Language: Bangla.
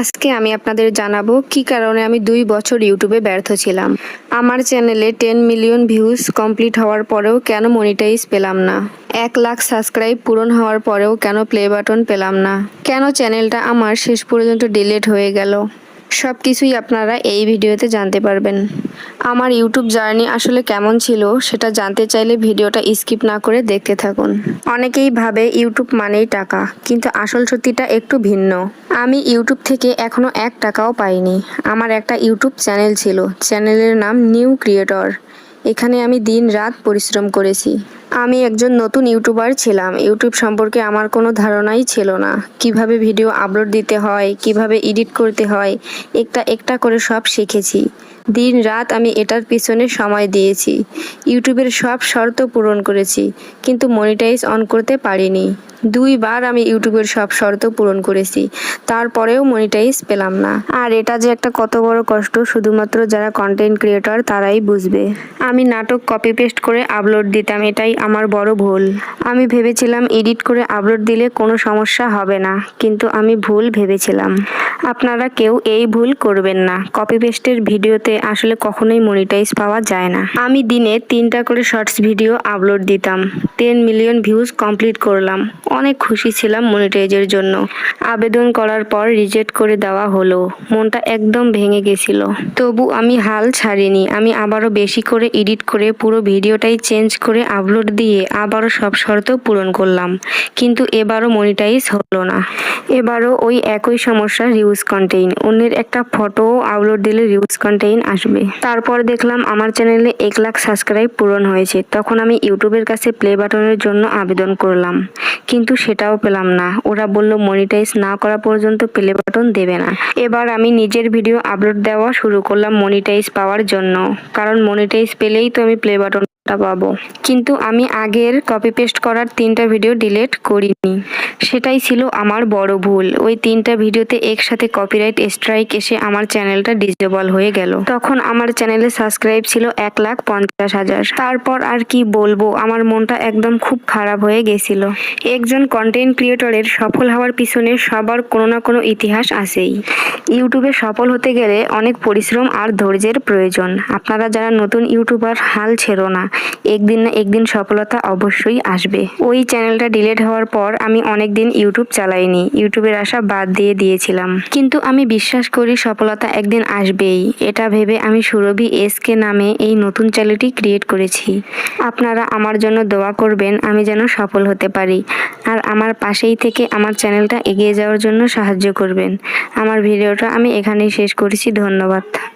আজকে আমি আপনাদের জানাব কি কারণে আমি দুই বছর ইউটিউবে ব্যর্থ ছিলাম। আমার চ্যানেলে টেন মিলিয়ন ভিউজ কমপ্লিট হওয়ার পরেও কেন মনিটাইজ পেলাম না? এক লাখ সাবস্ক্রাইব পূরণ হওয়ার পরেও কেন প্লে বাটন পেলাম না? কেন চ্যানেলটা আমার শেষ পর্যন্ত ডিলেট হয়ে গেল? সব কিছুই আপনারা এই ভিডিওতে জানতে পারবেন। আমার ইউটিউব জার্নি আসলে কেমন ছিল সেটা জানতে চাইলে ভিডিওটা স্কিপ না করে দেখতে থাকুন। অনেকেই ভাবে ইউটিউব মানেই টাকা, কিন্তু আসল সত্যিটা একটু ভিন্ন। আমি ইউটিউব থেকে এখনও এক টাকাও পাইনি। আমার একটা ইউটিউব চ্যানেল ছিল, চ্যানেলের নাম নিউ ক্রিয়েটর। এখানে আমি দিন রাত পরিশ্রম করেছি। আমি একজন নতুন ইউটিউবার ছিলাম। ইউটিউব সম্পর্কে আমার কোনো ধারণাই ছিল না। কীভাবে ভিডিও আপলোড দিতে হয়, কীভাবে এডিট করতে হয়, একটা একটা করে সব শিখেছি। দিন রাত আমি এটার পিছনে সময় দিয়েছি। ইউটিউবের সব শর্ত পূরণ করেছি, কিন্তু মনিটাইজ অন করতে পারিনি। দুইবার আমি ইউটিউবের সব শর্ত পূরণ করেছি। তারপরেও মনিটাইজ পেলাম না। আর এটা যে একটা কত বড় কষ্ট, শুধুমাত্র যারা কন্টেন্ট ক্রিয়েটর তারাই বুঝবে। আমি নাটক কপি পেস্ট করে আপলোড দিতাম, এটাই আমার বড় ভুল। আমি ভেবেছিলাম এডিট করে আপলোড দিলে কোনো সমস্যা হবে না, কিন্তু আমি ভুল ভেবেছিলাম। আপনারা কেউ এই ভুল করবেন না। কপি পেস্টের ভিডিওতে আসলে কখনোই মনিটাইজ পাওয়া যায় না। আমি দিনে তিনটা করে শর্টস ভিডিও আপলোড দিতাম। টেন মিলিয়ন ভিউজ কমপ্লিট করলাম। অনেক খুশি ছিলাম মনিটাইজের জন্য। আবেদন করার পর রিজেক্ট করে দেওয়া হলো। মনটা একদম ভেঙে গেছিল। তবু আমি হাল ছাড়িনি। আমি আবারও বেশি করে এডিট করে পুরো ভিডিওটাই চেঞ্জ করে আপলোড দিয়ে আবারও সব শর্ত পূরণ করলাম। কিন্তু এবারও মনিটাইজ হলো না। এবারও ওই একই সমস্যা রিউজ কন্টেইন অন্যের একটা ফটো আপলোড দিলে রিউজ কন্টেইন আসবে। তারপর দেখলাম আমার চ্যানেলে এক লাখ সাবস্ক্রাইব পূরণ হয়েছে। তখন আমি ইউটিউবের কাছে প্লে বাটনের জন্য আবেদন করলাম। কিন্তু সেটাও পেলাম না। ওরা বলল মনিটাইজ না করা পর্যন্ত প্লে বাটন দেবে না। এবার আমি নিজের ভিডিও আপলোড দেওয়া শুরু করলাম মনিটাইজ পাওয়ার জন্য। কারণ মনিটাইজ পেলেই তো আমি প্লে বাটন পাবো। কিন্তু আমি আগের কপি পেস্ট করার তিনটা ভিডিও ডিলিট করিনি। সেটাই ছিল আমার বড় ভুল। ওই তিনটা ভিডিওতে একসাথে কপিরাইট স্ট্রাইক এসে আমার চ্যানেলটা ডিজেবল হয়ে গেল। তখন আমার চ্যানেলে সাবস্ক্রাইব ছিল এক লাখ পঞ্চাশ হাজার। তারপর আর কি বলব, আমার মনটা একদম খুব খারাপ হয়ে গেছিল। একজন কন্টেন্ট ক্রিয়েটরের সফল হওয়ার পিছনে সবার কোনো না কোনো ইতিহাস আছেই। ইউটিউবে সফল হতে গেলে অনেক পরিশ্রম আর ধৈর্যের প্রয়োজন। আপনারা যারা নতুন ইউটিউবার হাল ছেড়ো না। একদিন না একদিন সফলতা অবশ্যই আসবে। ওই চ্যানেলটা ডিলিট হওয়ার পর আমি অনেক দিন ইউটিউব চালাইনি। ইউটিউবের আশা বাদ দিয়ে দিয়েছিলাম। কিন্তু আমি বিশ্বাস করি সফলতা একদিন আসবেই। এটা ভেবে আমি সুরভি এসকে নামে এই নতুন চ্যানেলটি ক্রিয়েট করেছি। আপনারা আমার জন্য দোয়া করবেন, আমি যেন সফল হতে পারি। আর আমার পাশেই থেকে আমার চ্যানেলটা এগিয়ে যাওয়ার জন্য সাহায্য করবেন। আমার ভিডিওটা আমি এখানেই শেষ করেছি। ধন্যবাদ।